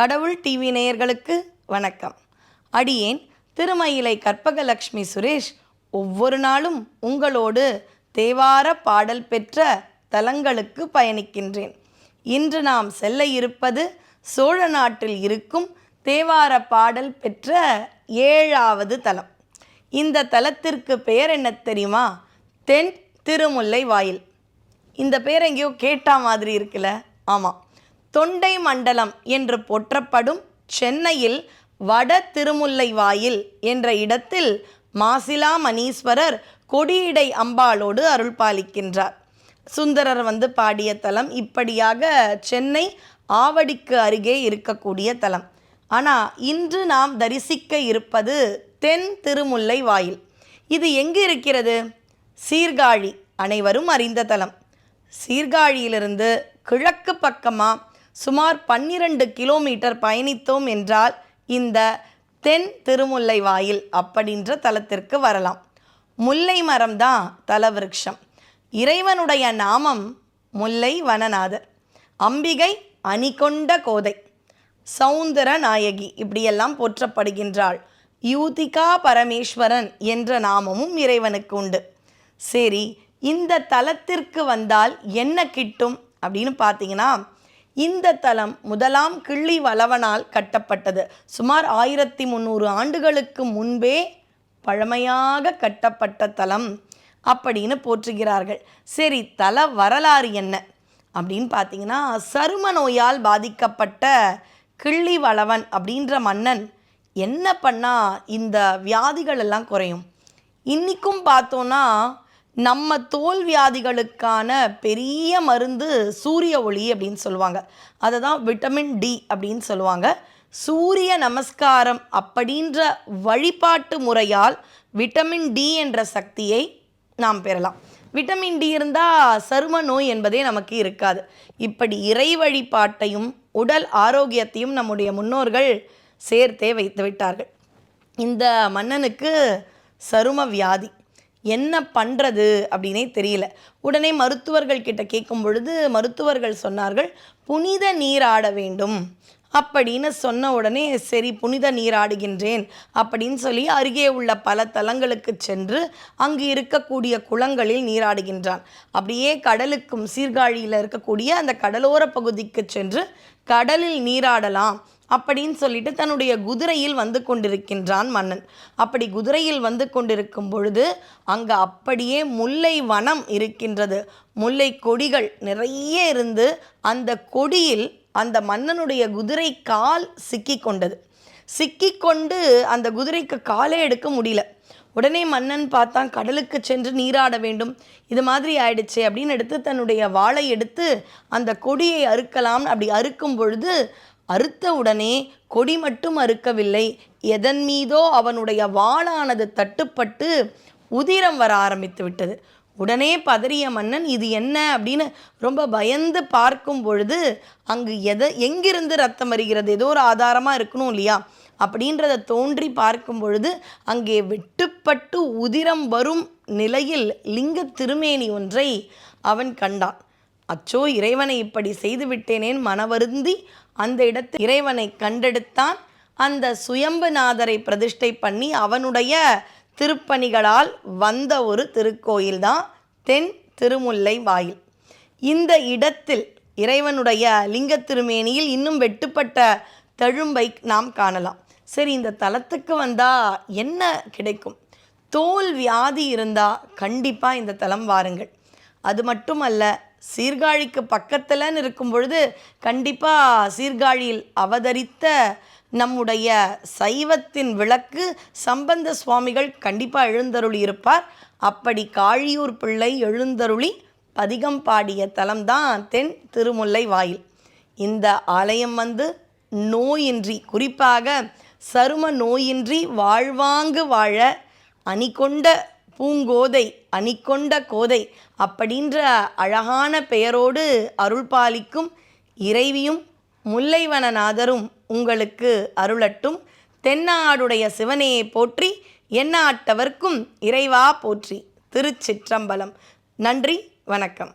கடவுள் டிவி நேயர்களுக்கு வணக்கம். அடியேன் திருமயிலை கற்பகலக்ஷ்மி சுரேஷ் ஒவ்வொரு நாளும் உங்களோடு தேவார பாடல் பெற்ற தலங்களுக்கு பயணிக்கின்றேன். இன்று நாம் செல்ல இருப்பது சோழ நாட்டில் இருக்கும் தேவார பாடல் பெற்ற ஏழாவது தலம். இந்த தலத்திற்கு பெயர் என்ன தெரியுமா? தென் திருமுல்லை வாயில் இந்த பேர் எங்கேயோ கேட்டா மாதிரி இருக்குல்ல? ஆமாம் தொண்டை மண்டலம் என்று போற்றப்படும் சென்னையில் வட திருமுல்லை வாயில் என்ற இடத்தில் மாசிலா மணீஸ்வரர் கொடியிடை அம்பாளோடு அருள் பாலிக்கின்றார். சுந்தரர் வந்து பாடிய தலம் இப்படியாக சென்னை ஆவடிக்கு அருகே இருக்கக்கூடிய தலம். ஆனால் இன்று நாம் தரிசிக்க இருப்பது தென் திருமுல்லை வாயில். இது எங்கு இருக்கிறது? சீர்காழி அனைவரும் அறிந்த தலம். சீர்காழியிலிருந்து கிழக்கு பக்கமாக சுமார் பன்னிரண்டு கிலோமீட்டர் பயணித்தோம் என்றால் இந்த தென் திருமுல்லை வாயில் அப்படின்ற தலத்திற்கு வரலாம். முல்லை மரம் தான் தலவிருட்சம் இறைவனுடைய நாமம் முல்லை வனநாதர். அம்பிகை அணிகொண்ட கோதை. சௌந்தர நாயகி இப்படியெல்லாம் போற்றப்படுகின்றாள். யூதிகா பரமேஸ்வரன் என்ற நாமமும் இறைவனுக்கு உண்டு. சரி இந்த தலத்திற்கு வந்தால் என்ன கிட்டும் அப்படின்னு பார்த்தீங்கன்னா இந்த தலம் முதலாம் கிள்ளி வளவனால் கட்டப்பட்டது. சுமார் ஆயிரத்தி முந்நூறு ஆண்டுகளுக்கு முன்பே பழமையாக கட்டப்பட்ட தலம் அப்படின்னு போற்றுகிறார்கள். சரி தல வரலாறு என்ன? அப்படின்னு பார்த்தீங்கன்னா சரும நோயால் பாதிக்கப்பட்ட கிள்ளி வளவன் அப்படின்ற மன்னன் என்ன பண்ணால் இந்த வியாதிகள் எல்லாம் குறையும்? இன்றைக்கும் பார்த்தோன்னா நம்ம தோல் வியாதிகளுக்கான பெரிய மருந்து சூரிய ஒளி அப்படின்னு சொல்லுவாங்க. அதை தான் விட்டமின் டி அப்படின்னு சொல்லுவாங்க. சூரிய நமஸ்காரம் அப்படின்ற வழிபாட்டு முறையால் விட்டமின் டி என்ற சக்தியை நாம் பெறலாம். விட்டமின் டி இருந்தால் சரும நோய் என்பதே நமக்கு இருக்காது. இப்படி இறை வழிபாட்டையும் உடல் ஆரோக்கியத்தையும் நம்முடைய முன்னோர்கள் சேர்த்தே வைத்து விட்டார்கள். இந்த மன்னனுக்கு சரும வியாதி என்ன பண்ணுறது அப்படின்னே தெரியல. உடனே மருத்துவர்கள் கிட்ட கேட்கும் பொழுது மருத்துவர்கள் சொன்னார்கள் புனித நீராட வேண்டும். அப்படின்னு சொன்ன உடனே சரி புனித நீராடுகின்றேன் அப்படின்னு சொல்லி அருகே உள்ள பல தலங்களுக்கு சென்று அங்கு இருக்கக்கூடிய குளங்களில் நீராடுகின்றான் அப்படியே கடலுக்கும் சீர்காழியில் இருக்கக்கூடிய அந்த கடலோர பகுதிக்கு சென்று கடலில் நீராடலாம் அப்படின்னு சொல்லிட்டு தன்னுடைய குதிரையில் வந்து கொண்டிருக்கின்றான் மன்னன். அப்படி குதிரையில் வந்து கொண்டிருக்கும் பொழுது அங்கே அப்படியே முல்லை வனம் இருக்கின்றது. முல்லை கொடிகள் நிறைய இருந்து அந்த கொடியில் அந்த மன்னனுடைய குதிரை கால் சிக்கி கொண்டது. சிக்கி கொண்டு அந்த குதிரைக்கு காலே எடுக்க முடியல. உடனே மன்னன் பார்த்தான் கடலுக்கு சென்று நீராட வேண்டும். இது மாதிரி ஆயிடுச்சு அப்படின்னு எடுத்து தன்னுடைய வாளை எடுத்து அந்த கொடியை அறுக்கலாம். அப்படி அறுக்கும் பொழுது அறுத்த உடனே கொடி மட்டும் அறுக்கவில்லை. எதன் மீதோ அவனுடைய வாளானது தட்டுப்பட்டு உதிரம் வர ஆரம்பித்து விட்டது. உடனே பதறிய மன்னன் இது என்ன? அப்படின்னு ரொம்ப பயந்து பார்க்கும் பொழுது அங்கு எதை எங்கிருந்து ரத்தம் வருகிறது? ஏதோ ஒரு ஆதாரமாக இருக்கணும் இல்லையா? அப்படின்றத தோன்றி பார்க்கும் பொழுது அங்கே வெட்டுப்பட்டு உதிரம் வரும் நிலையில் லிங்க திருமேனி ஒன்றை அவன் கண்டான். அச்சோ இறைவனை இப்படி செய்து விட்டேனேன் மனவருந்தி அந்த இடத்து இறைவனை கண்டெடுத்தான். அந்த சுயம்புநாதரை பிரதிஷ்டை பண்ணி அவனுடைய திருப்பணிகளால் வந்த ஒரு திருக்கோயில் தான் தென் திருமுல்லை வாயில். இந்த இடத்தில் இறைவனுடைய லிங்க திருமேனியில் இன்னும் வெட்டுப்பட்ட தழும்பை நாம் காணலாம். சரி இந்த தலத்துக்கு வந்தால் என்ன கிடைக்கும்? தோல் வியாதி இருந்தால் கண்டிப்பாக இந்த தலம் வாருங்கள். அது மட்டுமல்ல சீர்காழிக்கு பக்கத்தில்னு இருக்கும் பொழுது கண்டிப்பாக சீர்காழியில் அவதரித்த நம்முடைய சைவத்தின் விளக்கு சம்பந்த சுவாமிகள் கண்டிப்பாக எழுந்தருளி இருப்பார் அப்படி காழியூர் பிள்ளை எழுந்தருளி பதிகம் பாடிய தலம்தான் தென் திருமுல்லை வாயில். இந்த ஆலயம் வந்து நோயின்றி குறிப்பாக சரும நோயின்றி வாழ்வாங்கு வாழ அணிகொண்ட பூங்கோதை அணிக்கொண்ட கோதை அப்படின்ற அழகான பெயரோடு அருள்பாலிக்கும் இறைவியும் முல்லைவனநாதரும் உங்களுக்கு அருளட்டும். தென்னாடுடைய சிவனையை போற்றி எண்ணாட்டவர்க்கும் இறைவா போற்றி. திருச்சிற்றம்பலம். நன்றி வணக்கம்.